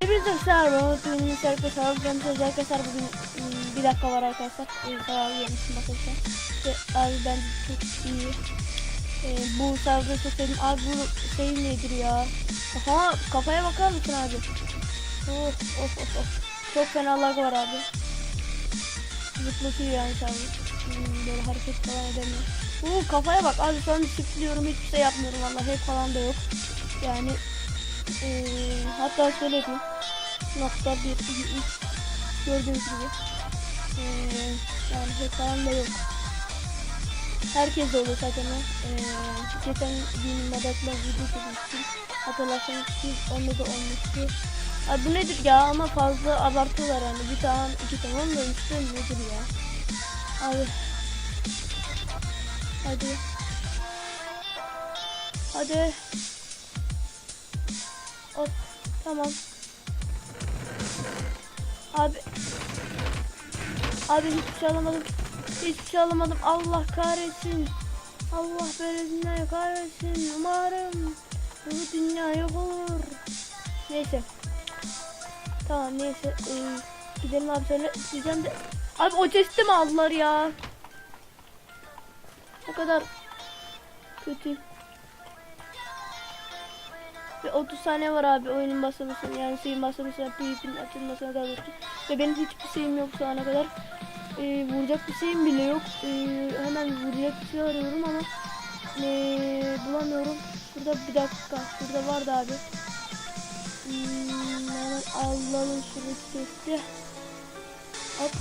Hepinize merhaba. Bugün arkadaşlar bugün ım, bir dakika var arkadaşlar. Bayağı yemişim arkadaşlar. Abi ben iyi. Ee, bu çok sevdim. Abi bu şey nedir ya? Kafama, kafaya bakar mısın abi? Of of of. Çok fena lag var abi. Zıplatıyor yani server. Hmm, böyle hareket falan edemiyor. Oo, kafaya bak abi şu an sıkılıyorum hiçbir şey yapmıyorum vallahi hep falan da yok. Yani ee, hatta şöyle yapayım. Nokta bir, iki, üç. Gördüğünüz gibi. Ee, yani hep falan da yok. Herkes de olur zaten. Ee, geçen gün Madat'la video çekmiştim. Hatırlarsanız siz onda da olmuştu. Abi bu nedir ya ama fazla abartıyorlar yani. Bir tane iki tane olmamıştı nedir ya. Abi. Hadi. Hadi. Hop. Tamam. Abi. Abi hiçbir şey alamadım. Hiçbir şey alamadım. Allah kahretsin. Allah böyle dünyayı kahretsin. Umarım bu dünya yok olur. Neyse. Tamam neyse. Ee, gidelim abi şöyle diyeceğim de. Abi o chest'i mi aldılar ya? O kadar kötü. Ve 30 saniye var abi oyunun başlamasına yani şeyin başlamasına PvP'nin açılmasına doğrusu. Ve benim hiçbir şeyim yok şu ana kadar. Ee, vuracak bir şeyim bile yok. Ee, hemen vuracak bir şey arıyorum ama ee, bulamıyorum. Şurada bir dakika. Şurada vardı abi. Hmm, şuradaki testi. Hop.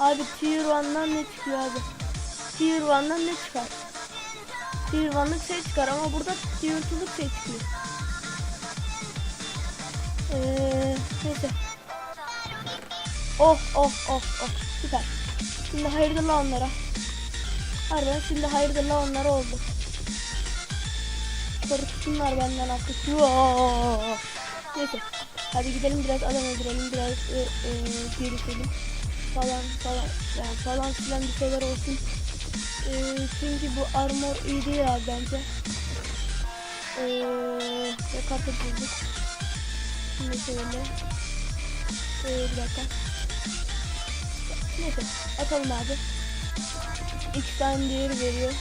Abi tier 1'dan ne çıkıyor abi? Tier 1'dan ne çıkar? Tier 1'lık şey çıkar ama burada tier 2'lık şey çıkıyor. Ee, neyse. Oh oh oh oh süper. Şimdi hayırdır la onlara. Harbiden şimdi hayırdır la onlara oldu. Korksunlar benden artık. Yoo. Neyse. Hadi gidelim biraz adam öldürelim biraz e, e, falan falan yani falan filan bir şeyler olsun. E, çünkü bu armor iyi değil abi bence. E, ve kartı bulduk. Şimdi şöyle. Ee, bir dakika. Neyse atalım abi. İki tane değeri veriyor.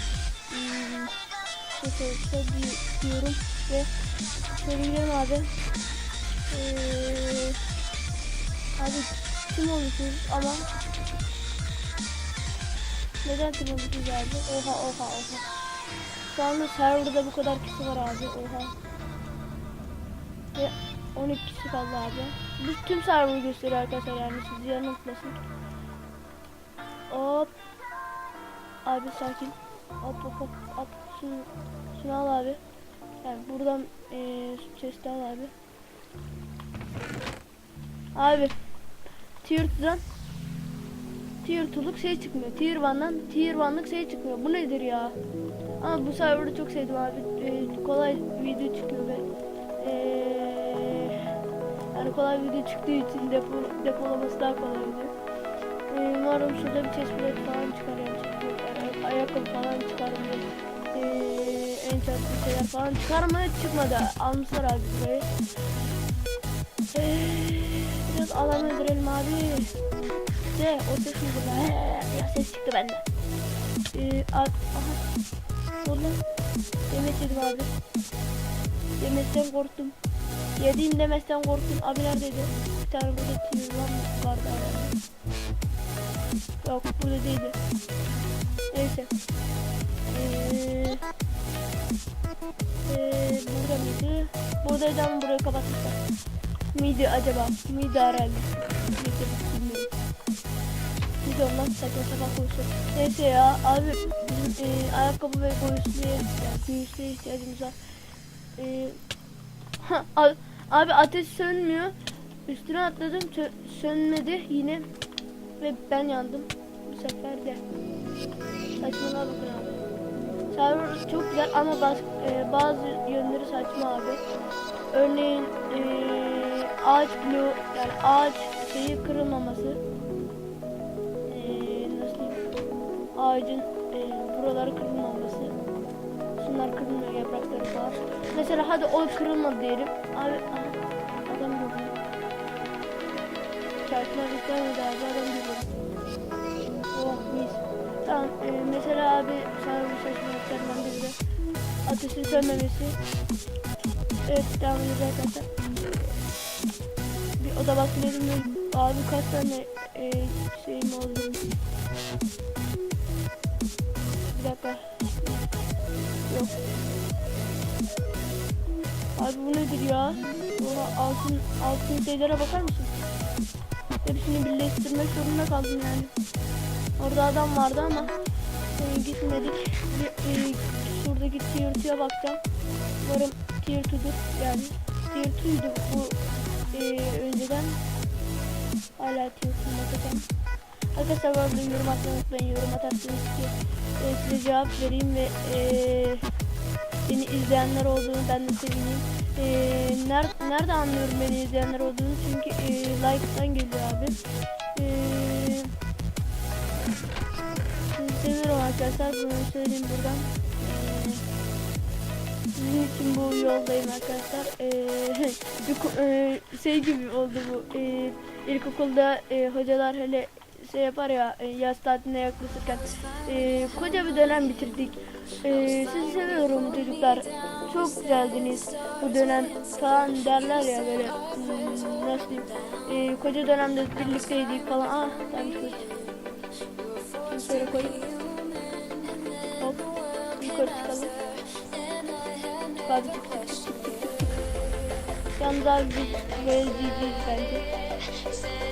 Hmm, şöyle di- diyorum ve şöyle gidelim abi. Ee, abi kim olmuşuz ama neden kim olmuşuz abi? Oha oha oha. Şu anda serverda bu kadar kişi var abi. Oha. Ve 12 kişi kaldı abi. Biz tüm server'ı gösteriyor arkadaşlar yani siz yanıltmasın. Hop. Abi sakin. Hop hop hop hop. Şunu, şunu al abi. Yani buradan eee chest'i al abi. Abi. Tier 2'dan Tier 2'luk şey çıkmıyor. Tier 1'dan Tier 1'lık şey çıkmıyor. Bu nedir ya? Ama bu server'ı çok sevdim abi. Eee, kolay video çıkıyor ve eee yani kolay video çıktığı için depo, depolaması daha kolay oluyor. Ee, umarım şurada bir chest falan çıkar yani ayakkabı falan çıkar mı? En bir şeyler falan çıkar? Çıkmadı. Almışlar abi burayı. Ee, biraz alan öldürelim abi. De o ses? Ee, Ya ses çıktı bende. Ee, abi, aha. Lan. Yemek yedim abi. Yemekten korktum. Yediğim demezsen korktum. Abi neredeydi? Bir tane burada tüyür lan vardı herhalde. Yok burada değildi. Neyse. Ee, ee, burada mıydı? Buradaydı ama burayı kapatmışlar. Miydi acaba? Miydi herhalde? Neyse bilmiyorum. Biz ondan saçma sapan konuşuyor. Neyse ya abi bizim e, ayakkabı ve göğüslüğe yani göğüslüğe ihtiyacımız var. E, Ha, abi ateş sönmüyor. Üstüne atladım sö- sönmedi yine ve ben yandım bu sefer de. Saçmalığa bakın abi. Çok güzel ama baz, e, bazı yönleri saçma abi. Örneğin e, ağaç bloğu yani ağaç şeyi kırılmaması. E, nasıl diyeyim? ağacın e, buraları kırılmaması. Şunlar kırılmıyor yaprakları falan. Mesela hadi o kırılmadı diyelim. Abi adam gördüm. Çarpılar yüklenmedi abi adam gördüm. Oh mis. Tamam e, mesela abi sana bir biri de ateşin sönmemesi. Evet devam edeceğiz arkadaşlar. Bir oda bakmayı bilmiyorum. Abi kaç tane e, şeyim oldu. Bir dakika. Yok. Abi bu nedir ya? Oha altın, altın şeylere bakar mısın? Hepsini birleştirmek zorunda kaldım yani. Orada adam vardı ama e, gitmedik. Bir, e, şuradaki tier 2'ye bakacağım. Umarım tier 2'dur yani. Tier 2'ydu bu e, önceden. Hala tier 2'ye bakacağım. Arkadaşlar bu arada yorum atmayı unutmayın. Yorum atarsınız ki e, size cevap vereyim ve e, beni izleyenler olduğunu ben de sevineyim. E, ner, nerede anlıyorum beni izleyenler olduğunu? Çünkü e, like'tan geliyor abi. E, seviyorum arkadaşlar. Bunu söyleyeyim buradan. Bu yoldayım arkadaşlar. E, ko- e, şey gibi oldu bu. E, ilkokulda e, hocalar hele şey yapar ya e, yaz tatiline yaklaşırken e, koca bir dönem bitirdik. E, sizi seviyorum çocuklar. Çok güzeldiniz bu dönem falan derler ya böyle hmm, nasıl diyeyim e, koca dönemde birlikteydik falan. Ah kılıç. Şimdi şöyle koyayım. Hop yukarı çıkalım. Çık. Yalnız abi biz böyle GG'yiz bence.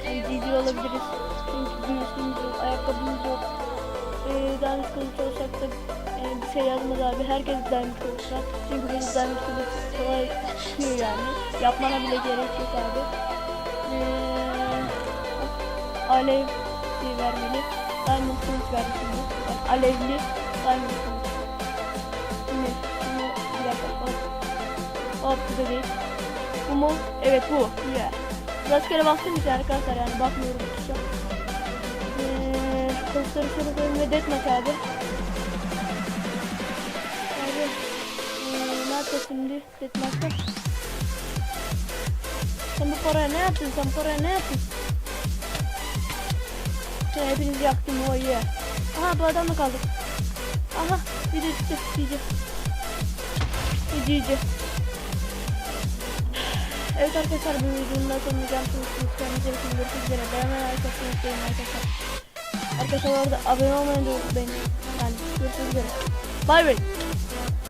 Yani GG olabiliriz. Çünkü gümüşlüğümüz yok, ayakkabımız yok. Ee, diamond kılıç olsak da e, bir şey yazmaz abi. Herkes kılıç var. Çünkü benim diamond kılıç kolay çıkıyor yani. Yapmana bile gerek yok abi. Ee, alev şey vermeli. Diamond kılıç şimdi. Yani alevli diamond kılıç. Hop bu da değil. Bu mu? Evet bu. Yeah. Rastgele bastım işte arkadaşlar yani bakmıyorum tuşa. Eee kılıçları şöyle ve deathmatch abi. Abi eee nerede şimdi deathmatch'ta? Sen bu paraya ne yaptın? Sen paraya ne yaptın? Sen hepinizi yaktım o iyi. Aha bu adamla kaldık. Aha bir de çıktı. GG. GG. Evet arkadaşlar bu videonun da sonuna gelmişsiniz. Kendinize iyi. Görüşmek üzere. Beğenmeyi arkadaşlar unutmayın arkadaşlar. Arkadaşlar bu arada abone olmayı da unutmayın. Yani görüşmek üzere. Bay bay.